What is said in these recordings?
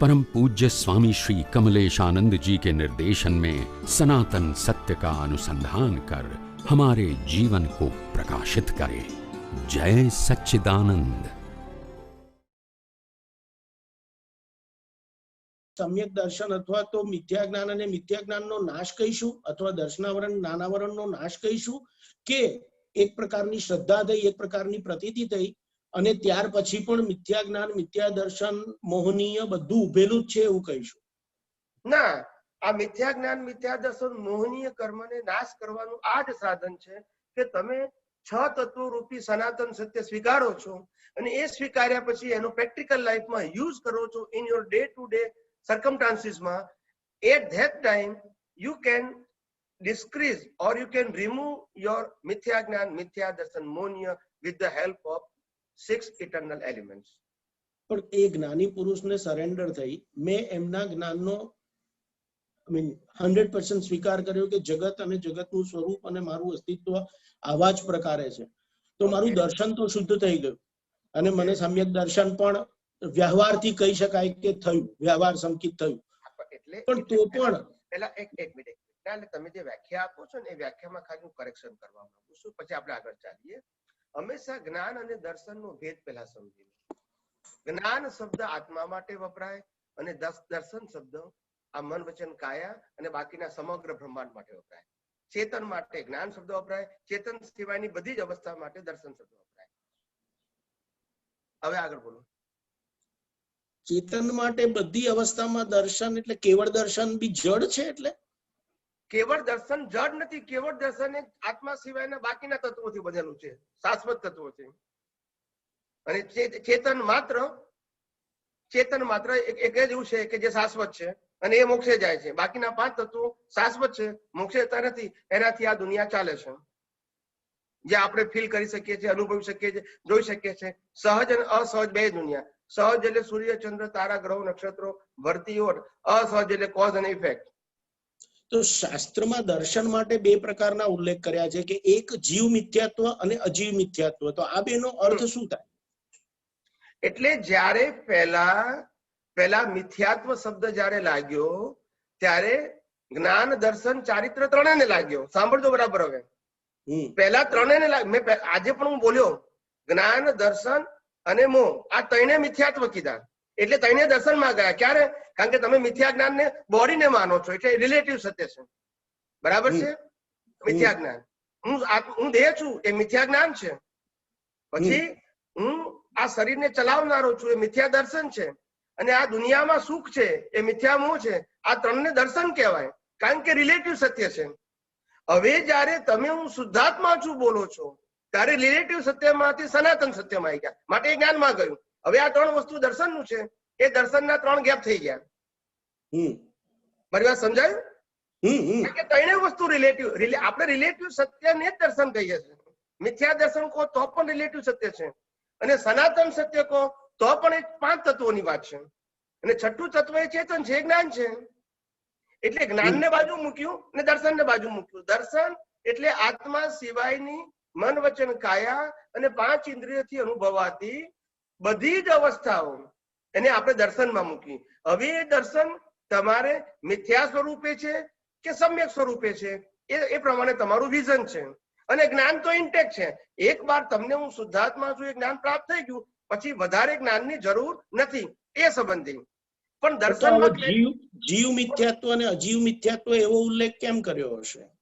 परम पूज्य स्वामी श्री कमलेश आनंद जी के निर्देशन में सनातन सत्य का अनुसंधान कर हमारे जीवन को प्रकाशित करे जय सच्चिदानंद સમ્યક દર્શન અથવા તો મિથ્યા જ્ઞાન અને મિથ્યા જ્ઞાનનો નાશ કહીશું અથવા દર્શનાવરણ જ્ઞાનાવરણનો નાશ કહીશું કે એક પ્રકારની શ્રદ્ધા થઈ એક પ્રકારની પ્રતીતિ થઈ અને ત્યાર પછી પણ મિથ્યા જ્ઞાન મિથ્યા દર્શન મોહનીય બધું ઉભેલું જ છે એવું કહીશું. ના, આ મિથ્યા જ્ઞાન મિથ્યા દર્શન મોહનીય કર્મને નાશ કરવાનું આ જ સાધન છે કે તમે છ તત્વો રૂપી સનાતન સત્ય સ્વીકારો છો અને એ સ્વીકાર્યા પછી એનો પ્રેક્ટિકલ લાઈફમાં યુઝ કરો છો in your day to day સર્કમટાન્સીસમાં at that time you can decrease or you can remove your મિથ્યા જ્ઞાન મિથ્યા દર્શન monia with the help of six eternal elements. પણ એ જ્ઞાની પુરુષને સરેન્ડર થઈ મેં એમના જ્ઞાનનો મીન હંડ્રેડ પર્સન્ટ સ્વીકાર કર્યો કે જગત અને જગતનું સ્વરૂપ અને મારું અસ્તિત્વ આવા જ પ્રકારે છે. તો મારું દર્શન તો શુદ્ધ થઈ ગયું. અને મને સમ્યક દર્શન પણ વ્યવહારથી કહી શકાય કે થયું વ્યવહાર સંકિત થયું. એટલે પણ તો પણ પેલા એક એક મિનિટ એટલે તમે જે વ્યાખ્યા આપો છો ને એ વ્યાખ્યામાં ખાલી હું કરેક્શન કરવા માંગુ છું. પછી આપણે આગળ ચાલીએ. હંમેશા જ્ઞાન અને દર્શનનો ભેદ પહેલા સમજી લો. જ્ઞાન શબ્દ આત્મા માટે વપરાય અને દર્શન શબ્દ આ મન વચન કાયા અને બાકીના સમગ્ર બ્રહ્માંડ માટે વપરાય. ચેતન માટે જ્ઞાન શબ્દ વપરાય, ચેતન સિવાયની બધી જ અવસ્થા માટે દર્શન શબ્દ વપરાય. હવે આગળ બોલો. ચેતન માટે બધી અવસ્થામાં દર્શન એટલે કેવળ દર્શન બી જડ છે એટલે? કેવળ દર્શન જડ નથી, કેવળ દર્શન એ આત્મા સિવાયના બાકીના તત્વોથી બનેલું છે, શાશ્વત તત્વો છે. અને ચેતન માત્ર ચેતન માત્ર એક જ એવું છે કે જે શાશ્વત છે અને એ મોક્ષે જાય છે. બાકીના પાંચ તત્વો શાશ્વત છે, મોક્ષે જતા નથી, એનાથી આ દુનિયા ચાલે છે. જે આપણે ફીલ કરી શકીએ છીએ, અનુભવી શકીએ છીએ, જોઈ શકીએ છીએ. સહજ અને અસહજ બે દુનિયા. સહજ એટલે સૂર્ય, ચંદ્ર, તારા, ગ્રહો, નક્ષત્રો, ભરતીઓ અસહજ એટલે કોઝ અને ઇફેક્ટ તો શાસ્ત્રમાં દર્શન માટે બે પ્રકારના ઉલ્લેખ કર્યા છે કે એક જીવ મિથ્યાત્વ અને અજીવ મિથ્યાત્વ. તો આ બેનો અર્થ શું થાય? એટલે જ્યારે પહેલા પહેલા મિથ્યાત્વ શબ્દ જ્યારે લાગ્યો ત્યારે જ્ઞાન દર્શન ચારિત્ર ત્રણેયને લાગ્યો. સાંભળજો બરાબર હવે. હમ. પહેલા ત્રણેયને લાગ મેં આજે પણ હું બોલ્યો. જ્ઞાન દર્શન અને મોહ. આ ત્રણે મિથ્યાત્વ કીધા. એટલે ત્રણે દર્શનમાં ગયા. ક્યારે? કારણ કે તમે મિથ્યા જ્ઞાનને બોડીને માનો છો. એટલે રિલેટિવ સત્ય છે. બરાબર છે? મિથ્યા જ્ઞાન. હું હું દેહ છું એ મિથ્યા જ્ઞાન છે. પછી હું આ શરીરને ચલાવનારો છું એ મિથ્યા દર્શન છે. અને આ દુનિયામાં સુખ છે એ મિથ્યા મોહ છે. આ ત્રણને દર્શન કહેવાય. કારણ કે રિલેટિવ સત્ય છે. હવે જ્યારે તમે હું શુદ્ધાત્મા છું બોલો છો ત્યારે રિલેટિવ સત્યમાંથી સનાતન સત્યમાં આવી ગયા. માટે એ જ્ઞાનમાં ગયું. હવે આ ત્રણ વસ્તુ દર્શનનું છે. એ દર્શનના ત્રણ ગેપ થઈ ગયા. મારી વાત સમજાયું? કે ત્રણેય વસ્તુ રિલેટિવ આપણે રિલેટિવ સત્યને જ દર્શન કહીએ છીએ. મિથ્યા દર્શન કહો તો પણ રિલેટિવ સત્ય છે. અને સનાતન સત્ય કહો તો પણ એ પાંચ તત્વોની વાત છે. અને છઠ્ઠું તત્વ એ ચેતન છે જ્ઞાન છે. એટલે જ્ઞાનને બાજુ મૂક્યું અને દર્શનને બાજુ મૂક્યું. દર્શન એટલે આત્મા સિવાયની મન વચન કાયા અને પાંચ ઇન્દ્રિયથી અનુભવાતી બધી જ અવસ્થાઓ એને આપણે દર્શનમાં મૂકી હવે એ દર્શન તમારે મિથ્યા સ્વરૂપે છે કે સમ્યક સ્વરૂપે છે? એ એ પ્રમાણે તમારું વિઝન છે. અને જ્ઞાન તો ઇન્ટેક છે. એક વાર તમને હું શુદ્ધાત્મા છું એ જ્ઞાન પ્રાપ્ત થઈ ગયું પછી વધારે જ્ઞાનની જરૂર નથી એ સંબંધી. પણ દર્શન દર્શનમાં જીવ જીવ મિથ્યાત્વ અને અજીવ મિથ્યાત્વ એવો ઉલ્લેખ કેમ કર્યો હશે?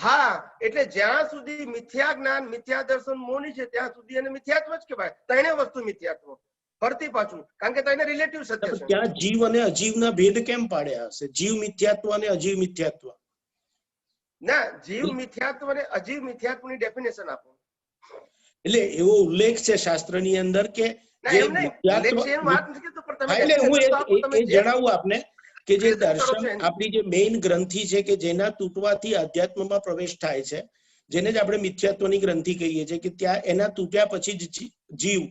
હા એટલે જ્યાં સુધી મિથ્યા જ્ઞાન મિથ્યા દર્શન મોની છે ત્યાં સુધી એને મિથ્યાત્વ જ કહેવાય. ત્રણે વસ્તુ મિથ્યાત્વ. ફરતી પાછું. કારણ કે તેને રિલેટિવ સત્ય તો છે. ત્યાં જીવ અને અજીવના ભેદ કેમ પાડ્યા હશે? જીવ મિથ્યાત્વ અને અજીવ મિથ્યાત્વ. ના જીવ મિથ્યાત્વ અને અજીવ મિથ્યાત્વની ડેફિનેશન આપો. એટલે એવો ઉલ્લેખ છે શાસ્ત્રની અંદર કે ના જે એમ નહીં. મિથ્યાત્વ- લેક્ચર એમ વાત નથી કરતો પણ તમે હા, એટલે હું એ- definition તો આપો, એ- તમે એ જે- જણાવું આપને. કે જે દર્શન આપણી જે મેઇન ગ્રંથિ છે કે જેના તૂટવાથી અધ્યાત્મમાં પ્રવેશ થાય છે જેને જ આપણે મિથ્યાત્વની ગ્રંથિ કહીએ છીએ કે ત્યાં એના તૂટ્યા પછી જ જીવ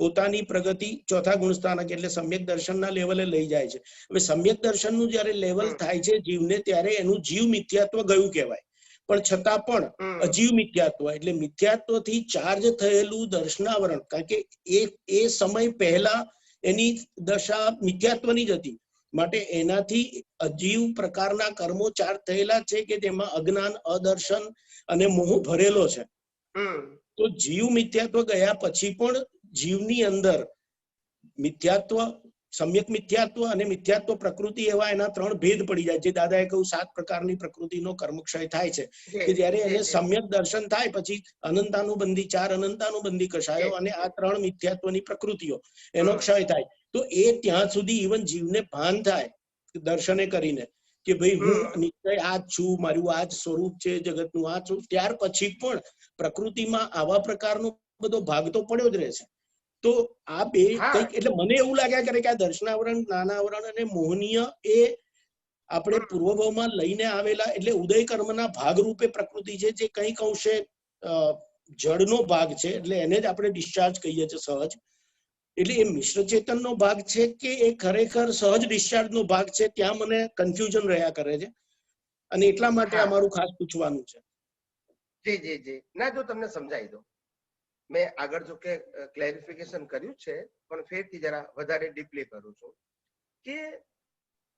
પોતાની પ્રગતિ ચોથા ગુણસ્થાનક એટલે સમ્યક દર્શનના લેવલે લઈ જાય છે. હવે સમ્યક દર્શનનું જ્યારે લેવલ થાય છે જીવને ત્યારે એનું જીવ મિથ્યાત્વ ગયું કહેવાય. પણ છતાં પણ અજીવ મિથ્યાત્વ એટલે મિથ્યાત્વથી ચાર્જ થયેલું દર્શનાવરણ કારણ કે એ એ સમય પહેલા એની દશા મિથ્યાત્વની જ હતી. માટે એનાથી અજીવ પ્રકારના કર્મો ચાર થયેલા છે કે જેમાં અજ્ઞાન અદર્શન અને મોહ ભરેલો છે. તો જીવ મિથ્યાત્વ ગયા પછી પણ જીવની અંદર મિથ્યાત્વ સમ્યક મિથ્યાત્વ અને મિથ્યાત્વ પ્રકૃતિ એવા એના ત્રણ ભેદ પડી જાય. જે દાદાએ કહ્યું સાત પ્રકારની પ્રકૃતિનો કર્મક્ષય થાય છે. કે જ્યારે એને સમ્યક દર્શન થાય પછી અનંતાનુબંધી ચાર અનંતાનુબંધી કશાયો અને આ ત્રણ મિથ્યાત્વની પ્રકૃતિઓ એનો ક્ષય થાય. તો એ ત્યાં સુધી ઇવન જીવને ભાન થાય દર્શને કરીને કે ભાઈ હું નિશ્ચય આ જ છું મારું આ જ સ્વરૂપ છે જગતનું આ છું ત્યાર પછી પણ પ્રકૃતિમાં આવા પ્રકારનો બધો ભાગ તો પડ્યો જ રહે છે તો આ બે. કંઈક એટલે મને એવું લાગ્યા કરે કે આ દર્શનાવરણ જ્ઞાનાવરણ અને મોહનીય એ આપણે પૂર્વભાવમાં લઈને આવેલા એટલે ઉદય કર્મના ભાગરૂપે પ્રકૃતિ છે જે કંઈક અંશે જળનો ભાગ છે એટલે એને જ આપણે ડિસ્ચાર્જ કહીએ છીએ સહજ. એટલે એ મિશ્ર ચેતનનો ભાગ છે કે એ ખરેખર સહજ ડિસ્ચાર્જનો ભાગ છે ત્યાં મને કન્ફ્યુઝન રહ્યા કરે છે. અને એટલા માટે અમારું ખાસ પૂછવાનું છે. જી જી જી. ના જો તમને સમજાવી દો મેં આગળ જો કે ક્લેરિફિકેશન કર્યું છે, પણ ફેરથી જરા વધારે ડીપલી કરું છું કે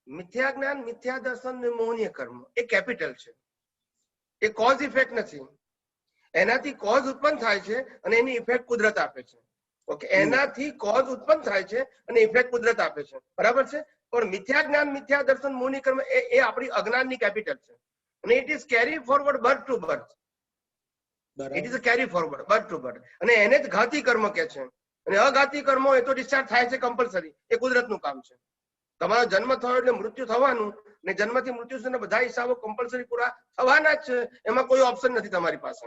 મિથ્યા જ્ઞાન, મિથ્યા દર્શન ને મોહનીય કર્મ એ કેપિટલ છે. એ કોઝ ઇફેક્ટ નથી. એનાથી કોઝ ઉત્પન્ન થાય છે અને એની ઇફેક્ટ કુદરત આપે છે. ઓકે, એનાથી કોઝ ઉત્પન્ન થાય છે અને ઇફેક્ટ કુદરત આપે છે. બરાબર છે? પણ મિથ્યા જ્ઞાન, મિથ્યા દર્શન મોહની કર્મ એ આપણી અજ્ઞાનની કેપિટલ છે. અને it is carry forward birth to birth it is carry forward birth to birth અને એને જ ઘાતી કર્મ કે છે. અને અઘાતી કર્મો એ તો ડિસ્ચાર્જ થાય છે કમ્પલસરી એ કુદરતનું કામ છે. તમારો જન્મ થયો એટલે મૃત્યુ થવાનું ને જન્મથી મૃત્યુ સુધીના બધા હિસાબો કમ્પલસરી પૂરા થવાના જ છે. એમાં કોઈ ઓપ્શન નથી તમારી પાસે.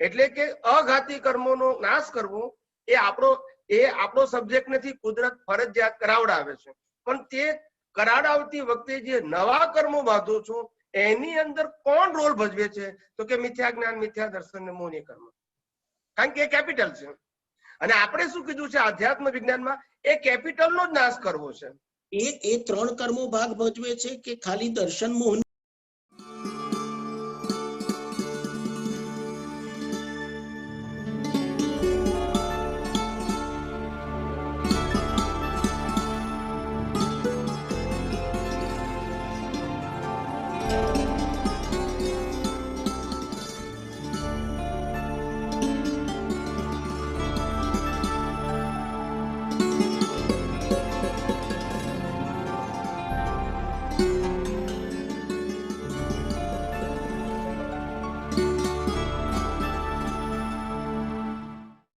એટલે કે અઘાતી કર્મોનો નાશ કરવો એ આપણો એ આપણો સબ્જેક્ટ નથી કુદરત ફરજિયાત કરાવડાવે છે. પણ તે કરાવડાવતી વખતે જે નવા કર્મો બાંધો છો એની અંદર કોણ રોલ ભજવે છે? તો કે મિથ્યા જ્ઞાન, મિથ્યા દર્શન ને મોહની કર્મ. કારણ કે એ કેપિટલ છે. અને આપણે શું કીધું છે? આધ્યાત્મ વિજ્ઞાનમાં એ કેપિટલનો જ નાશ કરવો છે. એ એ ત્રણ કર્મો ભાગ ભજવે છે કે ખાલી દર્શન મોહન